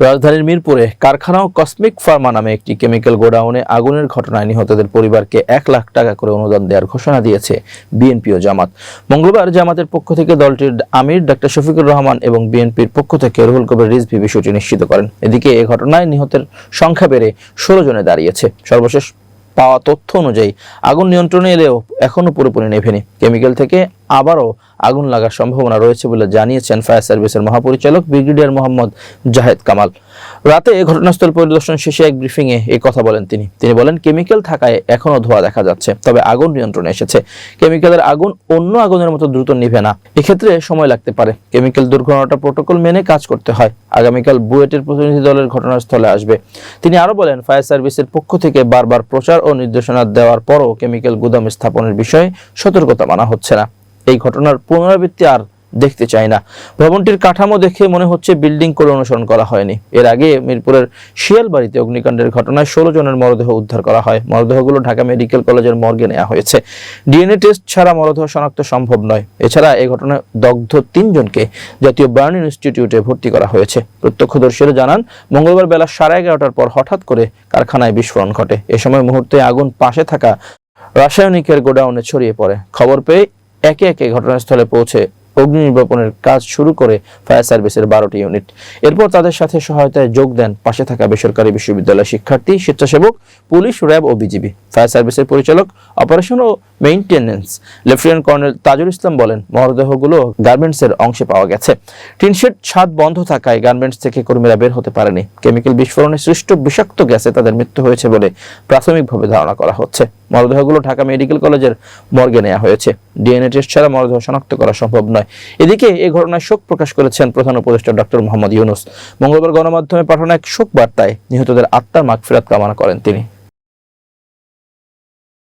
রাজধানীর মিরপুরে কারখানা ও কসমিক ফার্মা নামে একটি কেমিক্যাল গোডাউনে আগুনের ঘটনায় নিহতদের পরিবারকে এক লাখ টাকা করে অনুদান দেওয়ার ঘোষণা দিয়েছে বিএনপি ও জামাত। মঙ্গলবার জামাতের পক্ষ থেকে দলটির আমির ডাক্তার শফিকুর রহমান এবং বিএনপির পক্ষ থেকে রুহুল কবির রিজভি বিষয়টি নিশ্চিত করেন। এদিকে এ ঘটনায় নিহতের সংখ্যা বেড়ে ষোলো জনে দাঁড়িয়েছে। সর্বশেষ পাওয়া তথ্য অনুযায়ী আগুন নিয়ন্ত্রণে এলেও এখনও পুরোপুরি নেভেনি। কেমিক্যাল থেকে আবারও আগুন লাগার সম্ভাবনা রয়েছে বলে জানিয়েছেন ফায়ার সার্ভিসের মহাপরিচালক ব্রিগেডিয়ার মোহাম্মদ জাহেদ কামাল। রাতে ঘটনাস্থল পরিদর্শন শেষে এক ব্রিফিংয়ে এই কথা বলেন তিনি। তিনি বলেন, কেমিক্যাল থাকায় এখনও ধোঁয়া দেখা যাচ্ছে, তবে আগুন নিয়ন্ত্রণে এসেছে। কেমিক্যালের আগুন অন্য আগুনের মতো দ্রুত নিভে না। এক্ষেত্রে সময় লাগতে পারে। কেমিক্যাল দুর্ঘটনাটা প্রোটোকল মেনে কাজ করতে হয়। আগামীকাল বুয়েটের প্রতিনিধি দলের ঘটনাস্থলে আসবে। তিনি আরও বলেন, ফায়ার সার্ভিসের পক্ষ থেকে বারবার প্রচার ও নির্দেশনা দেওয়ার পরও কেমিক্যাল গুদাম স্থাপনের বিষয়ে সতর্কতা মানা হচ্ছে না। এই ঘটনার পুনরাবৃত্তি আর দেখতে চাই না। ভবনটির কাঠামো দেখে মনে হচ্ছে বিল্ডিং করে অনুসরণ করা হয়নি। এর আগে মিরপুরের শিয়ালবাড়িতে অগ্নিকাণ্ডের ঘটনায় ষোলো জনের মরদেহ উদ্ধার করা হয়। মরদেহগুলো ঢাকা মেডিকেল কলেজের মর্গে নেওয়া হয়েছে। ডিএনএ টেস্ট ছাড়া মরদেহ শনাক্ত সম্ভব নয়। এছাড়া এই ঘটনায় দগ্ধ তিনজনকে জাতীয় বার্ন ইনস্টিটিউটে ভর্তি করা হয়েছে। প্রত্যক্ষদর্শীরা জানান, মঙ্গলবার বেলা সাড়ে এগারোটার পর হঠাৎ করে কারখানায় বিস্ফোরণ ঘটে। এ সময় মুহূর্তে আগুন পাশে থাকা রাসায়নিকের গোডাউনে ছড়িয়ে পড়ে। খবর পেয়ে একে একে ঘটনাস্থলে পৌঁছে অগ্নি নির্বাপনের কাজ শুরু করে ফায়ার সার্ভিসের বারোটি ইউনিট। এরপর তাদের সাথে সহায়তায় যোগ দেন পাশে থাকা বেসরকারি বিশ্ববিদ্যালয়ের শিক্ষার্থী, স্বেচ্ছাসেবক, পুলিশ, র্যাব ও বিজিবি। ফায়ার সার্ভিসের পরিচালক অপারেশন ও maintenance lieutenant colonel Tajul Islam বলেন, মরদেহগুলো গার্মেন্টসের অংশে পাওয়া গেছে। টিনশেড ছাদ বন্ধ থাকায় গার্মেন্টস থেকে কর্মীরা বের হতে পারেনি। কেমিক্যাল বিস্ফোরণে সৃষ্ট বিষাক্ত গ্যাসে তাদের মৃত্যু হয়েছে বলে প্রাথমিকভাবে ধারণা করা হচ্ছে। মরদেহগুলো ঢাকা মেডিকেল কলেজের মর্গে নেওয়া হয়েছে। ডিএনএ টেস্ট ছাড়া মরদেহ শনাক্ত করা সম্ভব নয়। এদিকে এ ঘটনায় শোক প্রকাশ করেছেন প্রধান উপদেষ্টা ডক্টর মোহাম্মদ ইউনুস। মঙ্গলবার গণমাধ্যমে পাঠানো এক শোক বার্তায় নিহতদের আত্মার মাগফিরাত কামনা করেন তিনি।